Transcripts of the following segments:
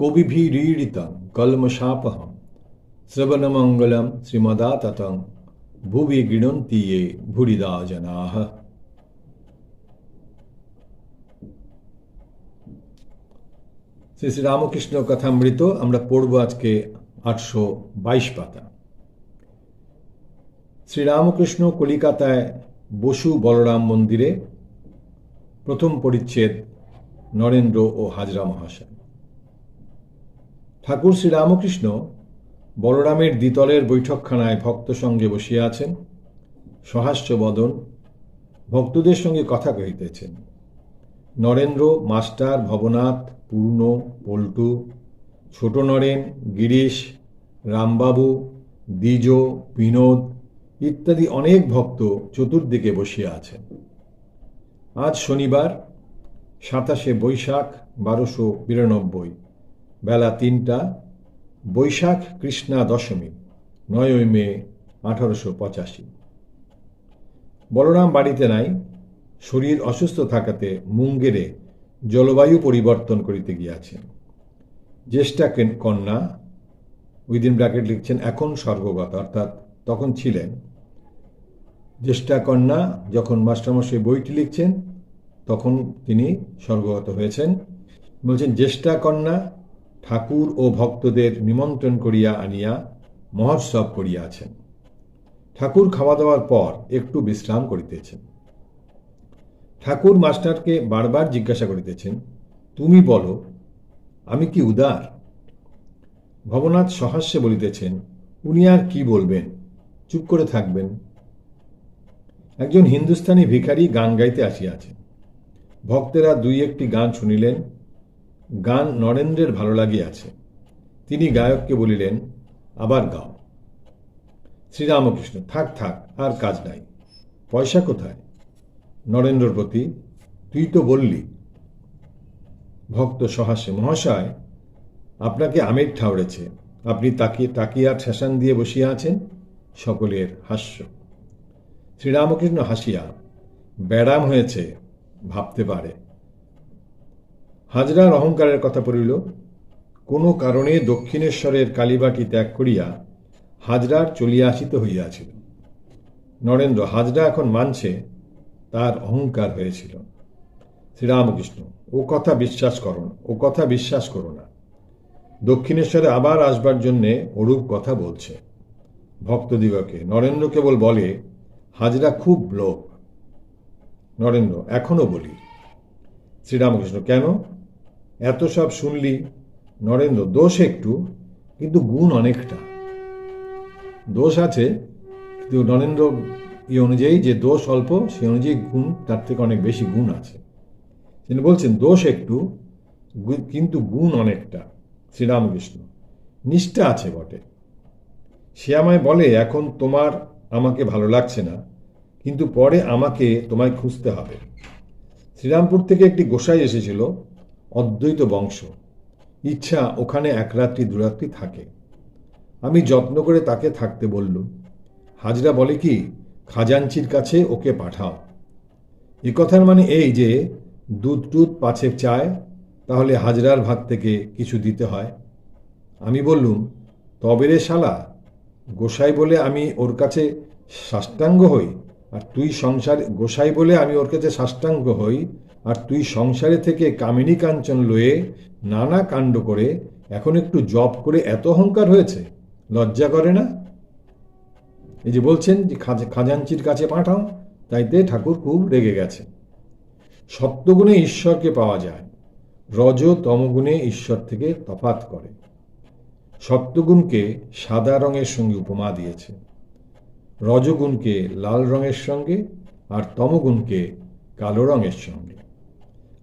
কবিভিরীড়িতং কলমশাপহম শ্রবণমঙ্গলম শ্রীমদাততং ভুবি গৃণন্তি ये ভুরিদা জনাহ শ্রী শ্রী রামকৃষ্ণ কথামৃত আমরা পড়ব আজকে আটশো বাইশ পাতা। শ্রীরামকৃষ্ণ কলিকাতায় বসু বলরাম মন্দিরে প্রথম পরিচ্ছেদ নরেন্দ্র ও হাজরা মহাশয়। ঠাকুর শ্রীরামকৃষ্ণ বলরামের দ্বিতলের বৈঠকখানায় ভক্ত সঙ্গে বসিয়া আছেন, সহাস্য বদন ভক্তদের সঙ্গে কথা কহিতেছেন। নরেন্দ্র, মাস্টার, ভবনাথ, পূর্ণ, পল্টু, ছোট নরেন, গিরিশ, রামবাবু, দ্বিজ, বিনোদ ইত্যাদি অনেক ভক্ত চতুর্দিকে বসিয়া আছেন। আজ শনিবার, সাতাশে বৈশাখ, বারোশো বিরানব্বই। বেলা তিনটা, বৈশাখ কৃষ্ণা দশমী, নয়ই মে আঠারোশো পঁচাশি। বলরাম বাড়িতে নাই, শরীর অসুস্থ থাকাতে মুঙ্গেরে জলবায়ু পরিবর্তন করিতে গিয়াছেন জ্যেষ্ঠা কেন- কন্যা উইদিন ব্র্যাকেট লিখছেন, এখন স্বর্গগত অর্থাৎ তখন ছিলেন। জ্যেষ্ঠা কন্যা যখন মাস্টারমশাই বইটি লিখছেন, তখন তিনি স্বর্গগত হয়েছেন। বলছেন, জ্যেষ্ঠা কন্যা ঠাকুর ও ভক্তদের নিমন্ত্রণ করিয়া আনিয়া মহোৎসব করিয়াছেন। ঠাকুর খাওয়া দাওয়ার পর একটু বিশ্রাম করিতেছেন। ঠাকুর মাস্টারকে বারবার জিজ্ঞাসা করিতেছেন, তুমি বলো, আমি কি উদার? ভবনাথ সহাস্যে বলিতেছেন, উনি আর কি বলবেন? চুপ করে থাকবেন। একজন হিন্দুস্তানি ভিখারি গান গাইতে আসিয়াছেন। ভক্তেরা দুই একটি গান শুনিলেন গান নরেন্দ্রের ভালো লাগিয়াছে। তিনি গায়ককে বলিলেন, আবার গাও। শ্রীরামকৃষ্ণ, থাক থাক, আর কাজ নাই। পয়সা কোথায়? নরেন্দ্রর প্রতি, তুই তো বললি। ভক্ত সহাসে মহাশয়, আপনাকে আমের ঠাউরেছে আপনি তাকিয়ে তাকিয়ে ঠেসান দিয়ে বসিয়া আছেন? সকলের হাস্য। শ্রীরামকৃষ্ণ হাসিয়া, ব্যারাম হয়েছে, ভাবতে পারে। হাজরার অহংকারের কথা পড়িল। কোনো কারণে দক্ষিণেশ্বরের কালীবাটি ত্যাগ করিয়া হাজরার চলিয়া আসিতে হইয়াছিল। নরেন্দ্র হাজরা এখন মানছে তার অহংকার হয়েছিল। শ্রীরামকৃষ্ণ, ও কথা বিশ্বাস করো ও কথা বিশ্বাস করো না। দক্ষিণেশ্বরে আবার আসবার জন্যে ওরূপ কথা বলছে। ভক্তদিগকে নরেন্দ্র কেবল বলে, হাজরা খুব লোক। নরেন্দ্র, এখনও বলি। শ্রীরামকৃষ্ণ, কেন? এত সব শুনলি? নরেন্দ্র, দোষ একটু, কিন্তু গুণ অনেকটা। দোষ আছে, কিন্তু নরেন্দ্র ই অনুযায়ী যে দোষ অল্প সে অনুযায়ী গুণ, তার থেকে অনেক বেশি গুণ আছে। তিনি বলছেন, দোষ একটু কিন্তু গুণ অনেকটা, শ্রীরামকৃষ্ণ। নিষ্ঠা আছে বটে। সে আমায় বলে, এখন তোমার আমাকে ভালো লাগছে না, কিন্তু পরে আমাকে তোমায় খুঁজতে হবে। শ্রীরামপুর থেকে একটি গোসাই এসেছিল অদ্বৈত বংশ। ইচ্ছা ওখানে এক রাত্রি দুরাত্রি থাকে। আমি যত্ন করে তাকে থাকতে বললুম, হাজরা বলে কি, খাজাঞ্চির কাছে ওকে পাঠাও। এ কথার মানে এই যে, দুধ টুধ পাছে চায়, তাহলে হাজরার ভাত থেকে কিছু দিতে হয়। আমি বললুম, তবে রে শালা, গোসাই বলে আমি ওর কাছে সাষ্টাঙ্গ হই, আর তুই সংসার, গোসাই বলে আমি ওর কাছে সাষ্টাঙ্গ হই আর তুই সংসারে থেকে কামিনী কাঞ্চন লয়ে নানা কাণ্ড করে এখন একটু জব করে এত অহংকার হয়েছে, লজ্জা করে না? এই যে বলছেন যে খাজ- খাজাঞ্চির কাছে পাঠাও তাইতে ঠাকুর খুব রেগে গেছে। সত্যগুণে ঈশ্বরকে পাওয়া যায়, রজ তমগুণে ঈশ্বর থেকে তফাত করে। সত্যগুণকে সাদা রঙের সঙ্গে উপমা দিয়েছে। রজগুণকে লাল রঙের সঙ্গে আর তমগুণকে কালো রঙের সঙ্গে।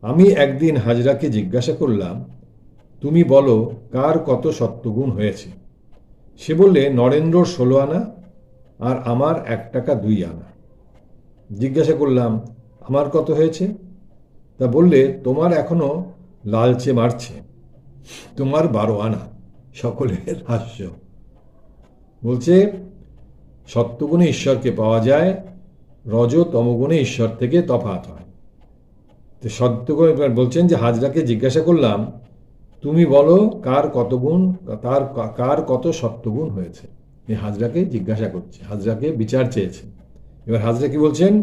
আমি একদিন হাজরাকে জিজ্ঞাসা করলাম, তুমি বলো, কার কত সত্যগুণ হয়েছে? সে বললে, নরেন্দ্রর ষোলো আনা আর আমার এক টাকা দুই আনা। জিজ্ঞাসা করলাম, আমার কত হয়েছে? তা বললে, তোমার এখনও লালচে মারছে। তোমার বারো আনা। সকলের হাস্য। বলছে সত্যগুণে ঈশ্বরকে পাওয়া যায় রজ তমগুণে ঈশ্বর থেকে তফাৎ হয়। তো সত্যগুণ এবার বলছেন যে হাজরাকে জিজ্ঞাসা করলাম, তুমি বলো কার কত গুণ, তার কার কত সত্যগুণ হয়েছে? এই হাজরাকে জিজ্ঞাসা করছে, হাজরাকে বিচার চেয়েছে। এবার হাজরা কি বলছেন?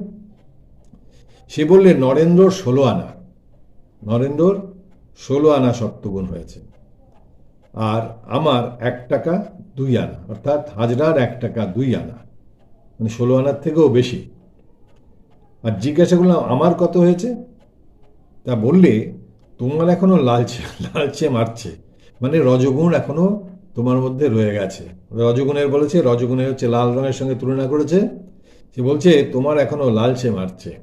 সে বললে, নরেন্দ্রর ষোলো আনা, নরেন্দ্রর ষোলো আনা সত্যগুণ হয়েছে। আর আমার এক টাকা দুই আনা, অর্থাৎ হাজরার এক টাকা দুই আনা মানে ষোলো আনার থেকেও বেশি। আর জিজ্ঞাসা করলাম, আমার কত হয়েছে? তা বললে তোমার এখনও লালচে লালচে মারছে। মানে রজগুণ এখনও তোমার মধ্যে রয়ে গেছে। রজগুণের বলেছে, রজগুণের হচ্ছে লাল রঙের সঙ্গে তুলনা করেছে। সে বলছে, তোমার এখনও লালচে মারছে।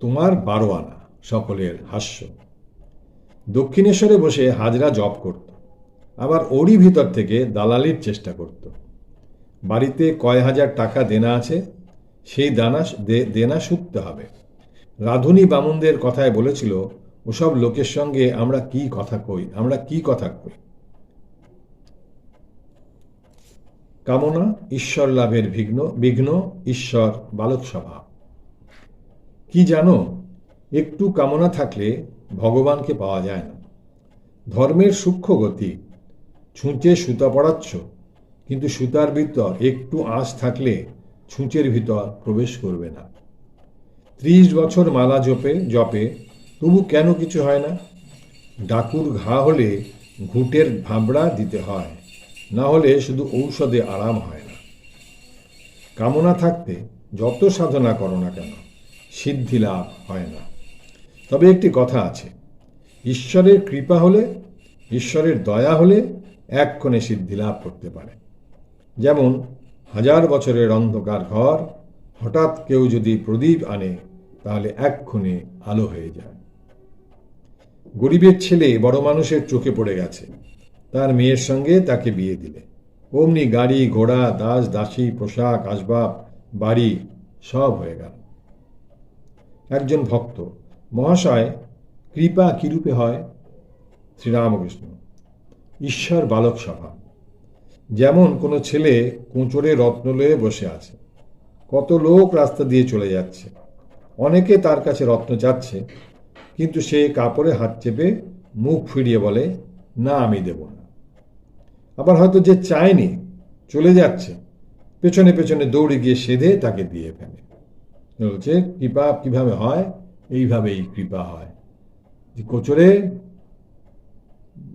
তোমার বারো আনা সকলের হাস্য। দক্ষিণেশ্বরে বসে হাজরা জপ করত। আবার ওরই ভিতর থেকে দালালির চেষ্টা করত। বাড়িতে কয় হাজার টাকা দেনা আছে, সেই দানা দেনা শুধতে হবে। রাধুনী বামুনদের কথায় বলেছিল, ওসব লোকের সঙ্গে আমরা কি কথা কই? আমরা কি কথা কই? কামনা, ঈশ্বর লাভের বিঘ্ন বিঘ্ন, ঈশ্বর বালক স্বভাব কি জানো, একটু কামনা থাকলে ভগবানকে পাওয়া যায় না। ধর্মের সূক্ষ্ম গতি, ছুঁচে সুতা পড়াচ্ছ, কিন্তু সুতার ভিতর একটু আঁশ থাকলে ছুঁচের ভিতর প্রবেশ করবে না। ত্রিশ বছর মালা জপে জপে, তবু কেন কিছু হয় না? ডাকুর ঘা হলে ঘুঁটের ভাবড়া দিতে হয়, না হলে শুধু ঔষধে আরাম হয় না। কামনা থাকতে যত সাধনা করো না কেন, সিদ্ধি লাভ হয় না। তবে একটি কথা আছে, ঈশ্বরের কৃপা হলে, ঈশ্বরের দয়া হলে এক্ষণে সিদ্ধি লাভ করতে পারে। যেমন, হাজার বছরের অন্ধকার ঘর, হঠাৎ কেউ যদি প্রদীপ আনে তাহলে এক্ষণে আলো হয়ে যায়। গরিবের ছেলে বড় মানুষের চোখে পড়ে গেছে। তার মেয়ের সঙ্গে তাকে বিয়ে দিলে। অমনি গাড়ি, ঘোড়া, দাস, দাসী, পোশাক, আসবাব, বাড়ি সব হয়ে গেল। একজন ভক্ত, মহাশয়, কৃপা কিরূপে হয়? শ্রীরামকৃষ্ণ, ঈশ্বর বালক স্বভাব যেমন কোনো ছেলে কোঁচড়ে রত্ন লয়ে বসে আছে, কত লোক রাস্তা দিয়ে চলে যাচ্ছে। অনেকে তার কাছে রত্ন যাচ্ছে কিন্তু সে কাপড়ে হাত চেপে মুখ ফিরিয়ে বলে, না, আমি দেব না। আবার হয়তো যে চায়নি, চলে যাচ্ছে, পেছনে পেছনে দৌড়ে গিয়ে সেধে তাকে দিয়ে ফেলে। বলছে, কৃপা কীভাবে হয়? এইভাবেই কৃপা হয়। কোচরে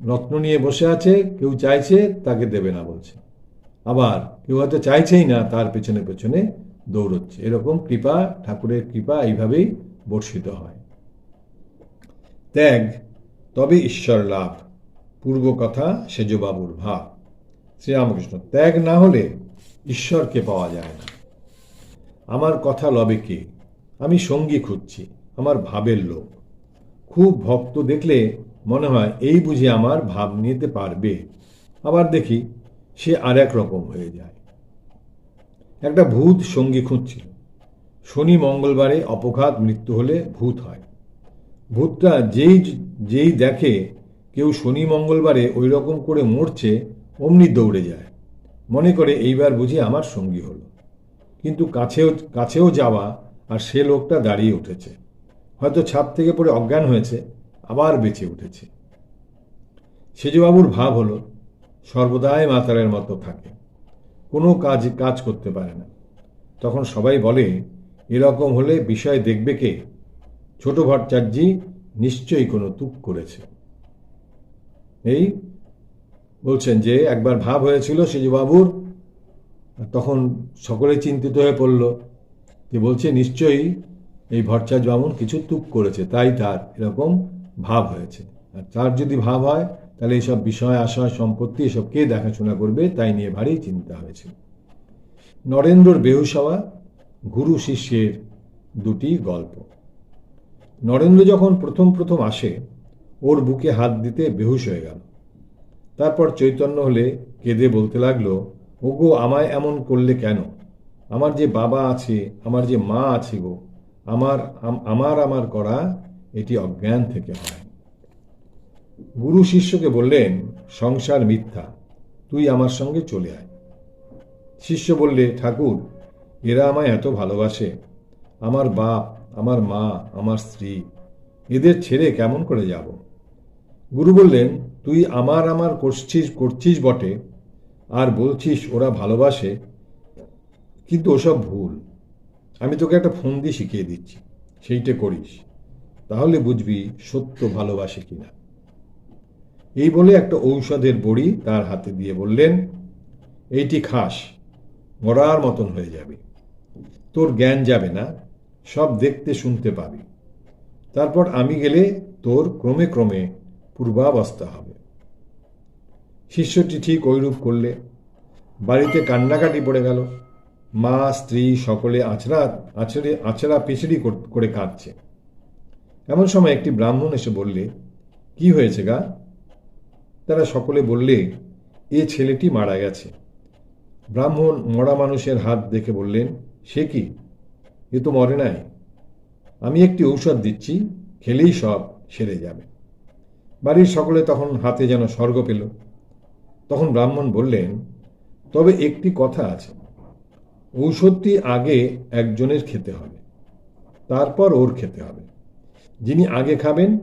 রত্ন নিয়ে বসে আছে, কেউ চাইছে, তাকে দেবে না বলছে। আবার কেউ হয়তো চাইছেই না তার পেছনে পেছনে দৌড়চ্ছে। এরকম কৃপা, ঠাকুরের কৃপা এইভাবেই বর্ষিত হয়। ত্যাগ, তবে ঈশ্বর লাভ। পূর্ব কথা, সেজবাবুর ভাব। শ্রীরামকৃষ্ণ, ত্যাগ না হলে ঈশ্বরকে পাওয়া যায় না। আমার কথা লবে কে? আমি সঙ্গী খুঁজছি, আমার ভাবের লোক। খুব ভক্ত দেখলে মনে হয় এই বুঝে আমার ভাব নিতে পারবে। আবার দেখি, সে আর এক রকম হয়ে যায়। একটা ভূত সঙ্গী খুঁজছিল। শনি মঙ্গলবারে অপঘাত মৃত্যু হলে ভূত হয়। ভূতটা যেই যেই দেখে কেউ শনি মঙ্গলবারে ওই রকম করে মরছে, অমনি দৌড়ে যায়। মনে করে এইবার বুঝি আমার সঙ্গী হলো। কিন্তু কাছেও কাছেও যাওয়া আর সে লোকটা দাঁড়িয়ে উঠেছে। হয়তো ছাদ থেকে পড়ে অজ্ঞান হয়েছে, আবার বেঁচে উঠেছে। সেজবাবুর ভাব হলো, সর্বদাই মাতারের মতো থাকে। কোনো কাজ কাজ করতে পারে না। তখন সবাই বলে, এরকম হলে বিষয় দেখবে কে? ছোট ভট্টাচার্যি নিশ্চয়ই কোনো তুক করেছে। এই বলছেন যে, একবার ভাব হয়েছিল সেজবাবুর, তখন সকলে চিন্তিত হয়ে পড়ল। যে বলছে, নিশ্চয়ই এই ভট্টাচার্য বামুন কিছু তুক করেছে, তাই তার এরকম ভাব হয়েছে। আর তার যদি ভাব হয় তাহলে এইসব বিষয়, আশয়, সম্পত্তি, এসব কে দেখাশোনা করবে, তাই নিয়ে ভারী চিন্তা হয়েছিল নরেন্দ্রর বেহুসাওয়া গুরু শিষ্যের দুটি গল্প। নরেন্দ্র যখন প্রথম প্রথম আসে, ওর বুকে হাত দিতে বেহুশ হয়ে গেল। তারপর চৈতন্য হলে কেঁদে বলতে লাগল, ওগো, আমায় এমন করলে কেন? আমার যে বাবা আছে, আমার যে মা আছে গো, আমার আমার আমার করা, এটি অজ্ঞান থেকে হয়। গুরু শিষ্যকে বললেন, সংসার মিথ্যা, তুই আমার সঙ্গে চলে আয়। শিষ্য বললে, ঠাকুর, এরা আমায় এত ভালোবাসে। আমার বাপ, আমার মা, আমার স্ত্রী, এদের ছেড়ে কেমন করে যাব? গুরু বললেন, তুই আমার আমার করছিস করছিস বটে, আর বলছিস ওরা ভালোবাসে, কিন্তু ওসব ভুল। আমি তোকে একটা ফন্দি শিখিয়ে দিচ্ছি, সেইটা করিস। তাহলে বুঝবি সত্য ভালোবাসে কিনা। এই বলে একটা ঔষধের বড়ি তার হাতে দিয়ে বললেন, এইটি খাস, মরার মতন হয়ে যাবে। তোর জ্ঞান যাবে না, সব দেখতে শুনতে পাবি। তারপর আমি গেলে তোর ক্রমে ক্রমে পূর্বাবস্থা হবে। শিষ্যটি ঠিক ঐরূপ করলে। বাড়িতে কান্নাকাটি পড়ে গেল। মা, স্ত্রী সকলে আছড়া আছড়ে, আছড়া পিছড়ি কর- করে কাঁদছে। এমন সময় একটি ব্রাহ্মণ এসে বললে, কি হয়েছে গা? তারা সকলে বললে, এ ছেলেটি মারা গেছে। ব্রাহ্মণ মরা মানুষের হাত দেখে বললেন, সে কি? এ তো মরে নাই। আমি একটি ঔষধ দিচ্ছি, খেলেই সব সেরে যাবে। বাড়ির সকলে তখন হাতে যেন স্বর্গ পেল। তখন ব্রাহ্মণ বললেন, তবে একটি কথা আছে। ঔষধটি আগে একজনের খেতে হবে, তারপর ওর খেতে হবে। যিনি আগে খাবেন,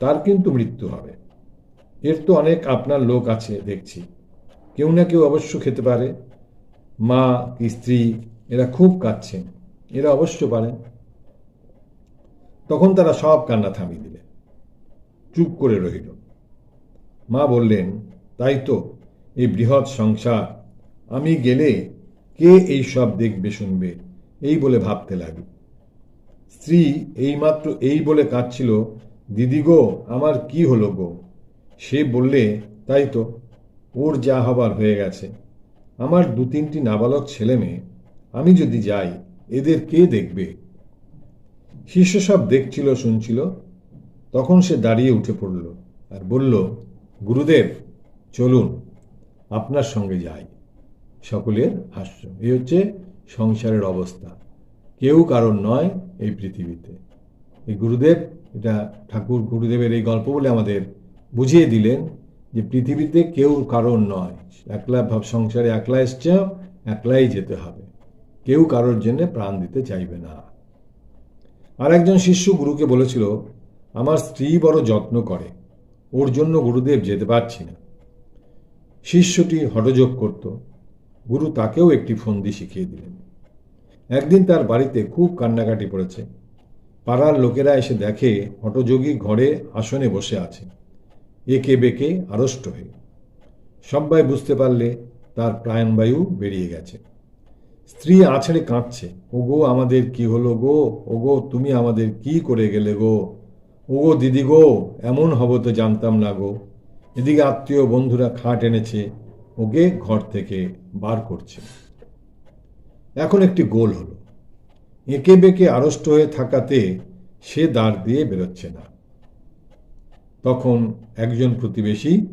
তার কিন্তু মৃত্যু হবে। এর তো অনেক আপনার লোক আছে দেখছি। কেউ না কেউ অবশ্য খেতে পারে। মা কি স্ত্রী, এরা খুব কাঁদছেন এরা অবশ্য পারেন তখন তারা সব কান্না থামিয়ে দিলেন চুপ করে রইল। মা বললেন, তাই তো, এই বৃহৎ সংসার। আমি গেলে কে এই সব দেখবে, শুনবে? এই বলে ভাবতে লাগি স্ত্রী, এইমাত্র এই বলে কাঁদছিল, দিদি গো, আমার কি হলো গো? সে বললে, তাই তো, ওর যা হবার হয়ে গেছে। আমার দু তিনটি নাবালক ছেলে মেয়ে, আমি যদি যাই, এদের কে দেখবে? শিষ্য সব দেখছিল, শুনছিল। তখন সে দাঁড়িয়ে উঠে পড়ল আর বলল, গুরুদেব, চলুন, আপনার সঙ্গে যাই। সকলের হাস্য, এই হচ্ছে সংসারের অবস্থা। কেউ কারণ নয় এই পৃথিবীতে। এই গুরুদেব, এটা ঠাকুর গুরুদেবের এই গল্প বলে আমাদের বুঝিয়ে দিলেন যে পৃথিবীতে কেউ কারণ নয়। একলা ভাব সংসারে একলা এসছে, একলাই যেতে হবে। কেউ কারোর জন্য প্রাণ দিতে চাইবে না। আর একজন শিষ্য গুরুকে বলেছিল, আমার স্ত্রী বড় যত্ন করে। ওর জন্য গুরুদেব যেতে পারছি না। শিষ্যটি হঠযোগ করত। গুরু তাকেও একটি ফন্দি শিখিয়ে দিলেন। একদিন তার বাড়িতে খুব কান্নাকাটি পড়েছে। পাড়ার লোকেরা এসে দেখে হটযোগী ঘরে আসনে বসে আছে। একে বেঁকে আড়ষ্ট হয়ে। সবাই বুঝতে পারলে তার প্রাণবায়ু বেরিয়ে গেছে। স্ত্রী আছড়ে কাঁদছে, ওগো, আমাদের কি হলো গো? ওগো, তুমি আমাদের কি করে গেলে গো? ওগো, দিদি গো, এমন হব তো জানতাম না গো। এদিকে আত্মীয় বন্ধুরা খাট এনেছে, ওকে ঘর থেকে বার করছে। এখন একটি গোল হলো। এঁকে বেঁকে আড়ষ্ট হয়ে থাকাতে সে দাঁড় দিয়ে বেরোচ্ছে না। তখন একজন প্রতিবেশী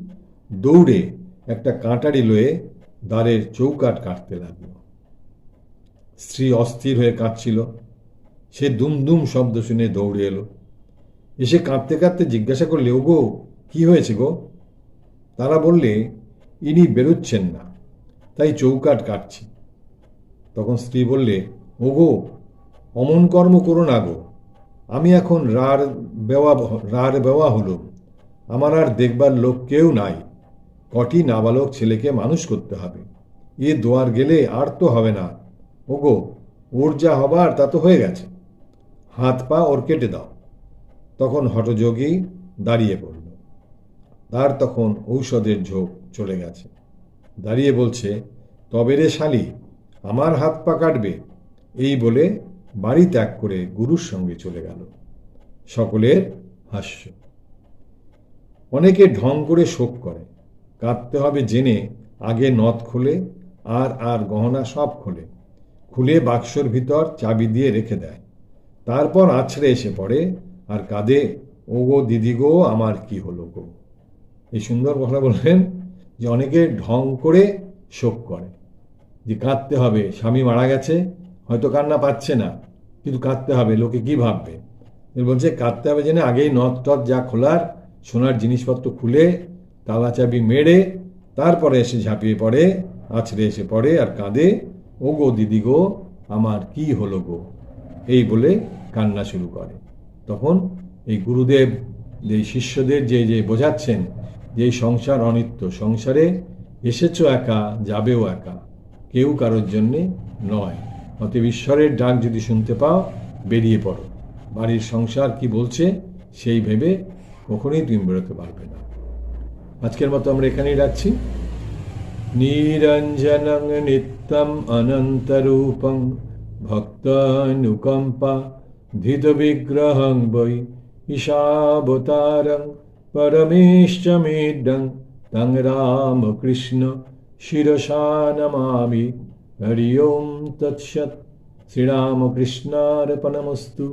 দৌড়ে একটা কাঁটারি লয়ে দ্বারের চৌকাট কাটতে লাগল। স্ত্রী অস্থির হয়ে কাঁদছিল। সে দুমদুম শব্দ শুনে দৌড়ে এলো। এসে কাঁদতে কাঁদতে জিজ্ঞাসা করলে, ওগো, কি হয়েছে গো? তারা বললে, ইনি বেরোচ্ছেন না, তাই চৌকাট কাটছি। তখন স্ত্রী বললে, ওগো, অমন কর্ম করো না গো। আমি এখন রার বেওয়া রার বেওয়া হলো আমার আর দেখবার লোক কেউ নাই। কটি নাবালক ছেলেকে মানুষ করতে হবে। এ দোয়ার গেলে আর তো হবে না। ওগো, ওর যা হবার তা তো হয়ে গেছে। হাত পা ওর কেটে দাও। তখন হটযোগী দাঁড়িয়ে পড়ল। তার তখন ঔষধের ঝোঁক চলে গেছে। দাঁড়িয়ে বলছে, তবে রে শালি, আমার হাত পা কাটবে। এই বলে বাড়ি ত্যাগ করে গুরুর সঙ্গে চলে গেল। সকলের হাস্য। অনেকে ঢং করে শোক করে। কাঁদতে হবে জেনে, আগে নথ খোলে, আর আর গহনা সব খোলে। খুলে বাক্সর ভিতর চাবি দিয়ে রেখে দেয়। তারপর আছড়ে এসে পড়ে, আর কাঁদে ও গো দিদি গো, আমার কি হলো গো? এই সুন্দর কথা বললেন যে অনেকে ঢং করে শোক করে। যে কাঁদতে হবে, স্বামী মারা গেছে, হয়তো কান্না পাচ্ছে না, কিন্তু কাঁদতে হবে, লোকে কি ভাববে? বলছে, কাঁদতে হবে জেনে, আগেই নথ টথ যা খোলার সোনার জিনিসপত্র খুলে তালা চাবি মেরে তারপরে এসে ঝাঁপিয়ে পড়ে, আছড়ে এসে পড়ে আর কাঁদে ও গো দিদি গো, আমার কি হলো গো? এই বলে কান্না শুরু করে। তখন এই গুরুদেব যে শিষ্যদের যে যে বোঝাচ্ছেন যে সংসার অনিত্য, সংসারে এসেছ একা, যাবেও একা, কেউ কারোর জন্যে নয়। অতএব ঈশ্বরের ডাক যদি শুনতে পাও, বেরিয়ে পড়ো। বাড়ির সংসার কি বলছে, সেই ভেবে কখনোই তুমি বেরোতে পারবে না। আজকের মতো আমরা এখানেই রাখছি। নিরঞ্জনং নিত্যম অনন্তরূপং ধৃত বিগ্রহং বৈ ঈশাবতারং পরমেশ্বমেডং তং রামকৃষ্ণ শিরসা নমামি হরি ওম তৎসৎ। শ্রীরামকৃষ্ণার্পণমস্তু।